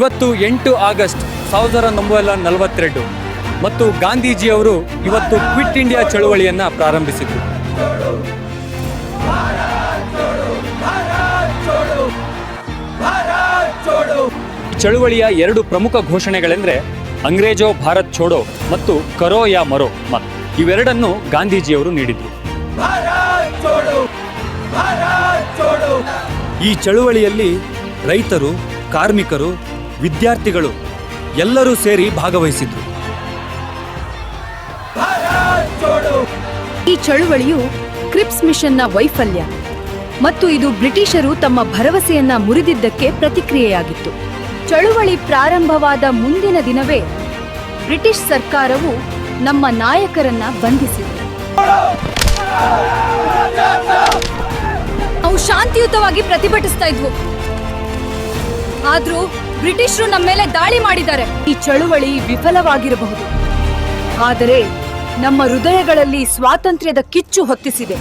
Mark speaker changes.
Speaker 1: ಇವತ್ತು ಎಂಟು ಆಗಸ್ಟ್ ಸಾವಿರದ ಒಂಬೈನೂರ ನಲವತ್ತೆರಡು ಮತ್ತು ಗಾಂಧೀಜಿಯವರು ಇವತ್ತು ಕ್ವಿಟ್ ಇಂಡಿಯಾ ಚಳುವಳಿಯನ್ನ ಪ್ರಾರಂಭಿಸಿದ್ರು. ಚಳುವಳಿಯ ಎರಡು ಪ್ರಮುಖ ಘೋಷಣೆಗಳೆಂದ್ರೆ ಅಂಗ್ರೇಜೋ ಭಾರತ್ ಛೋಡೋ ಮತ್ತು ಕರೋ ಯಾ ಮರೋ ಮತ್. ಇವೆರಡನ್ನು ಗಾಂಧೀಜಿಯವರು ನೀಡಿದ್ರು. ಈ ಚಳುವಳಿಯಲ್ಲಿ ರೈತರು, ಕಾರ್ಮಿಕರು ವಿದ್ಯಾರ್ಥಿಗಳು ಎಲ್ಲರೂ ಸೇರಿ ಭಾಗವಹಿಸಿದ್ರು.
Speaker 2: ಈ ಚಳುವಳಿಯು ಕ್ರಿಪ್ಸ್ ಮಿಷನ್ನ ವೈಫಲ್ಯ ಮತ್ತು ಇದು ಬ್ರಿಟಿಷರು ತಮ್ಮ ಭರವಸೆಯನ್ನ ಮುರಿದಿದ್ದಕ್ಕೆ ಪ್ರತಿಕ್ರಿಯೆಯಾಗಿತ್ತು. ಚಳುವಳಿ ಪ್ರಾರಂಭವಾದ ಮುಂದಿನ ದಿನವೇ ಬ್ರಿಟಿಷ್ ಸರ್ಕಾರವು ನಮ್ಮ ನಾಯಕರನ್ನ ಬಂಧಿಸಿತು ನಾವು ಶಾಂತಿಯುತವಾಗಿ ಪ್ರತಿಭಟಿಸ್ತಾ ಇದ್ವು. ಆದ್ರೂ ಬ್ರಿಟಿಷರು ನಮ್ಮ ಮೇಲೆ ದಾಳಿ ಮಾಡಿದ್ದಾರೆ. ಈ ಚಳುವಳಿ ವಿಫಲವಾಗಿರಬಹುದು. ಆದರೆ ನಮ್ಮ ಹೃದಯಗಳಲ್ಲಿ ಸ್ವಾತಂತ್ರ್ಯದ ಕಿಚ್ಚು ಹೊತ್ತಿಸಿದೆ.